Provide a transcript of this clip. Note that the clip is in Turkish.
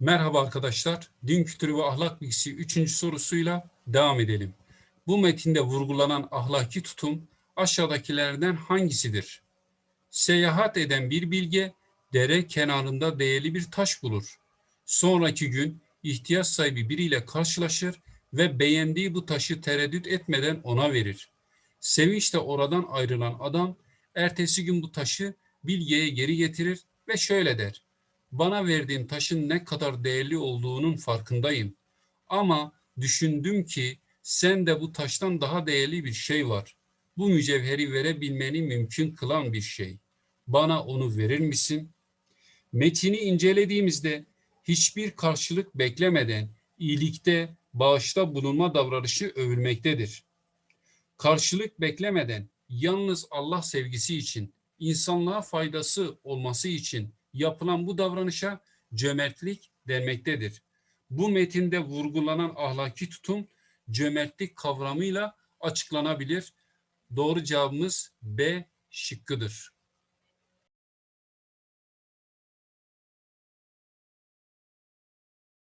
Merhaba arkadaşlar. Din kültürü ve ahlak bilgisi 3. sorusuyla devam edelim. Bu metinde vurgulanan ahlaki tutum aşağıdakilerden hangisidir? Seyahat eden bir bilge dere kenarında değerli bir taş bulur. Sonraki gün ihtiyaç sahibi biriyle karşılaşır ve beğendiği bu taşı tereddüt etmeden ona verir. Sevinçle oradan ayrılan adam ertesi gün bu taşı bilgeye geri getirir ve şöyle der. Bana verdiğin taşın ne kadar değerli olduğunun farkındayım. Ama düşündüm ki sen de bu taştan daha değerli bir şey var. Bu mücevheri verebilmeni mümkün kılan bir şey. Bana onu verir misin? Metini incelediğimizde hiçbir karşılık beklemeden iyilikte, bağışta bulunma davranışı övülmektedir. Karşılık beklemeden yalnız Allah sevgisi için, insanlığa faydası olması için yapılan bu davranışa cömertlik denmektedir. Bu metinde vurgulanan ahlaki tutum cömertlik kavramıyla açıklanabilir. Doğru cevabımız B şıkkıdır.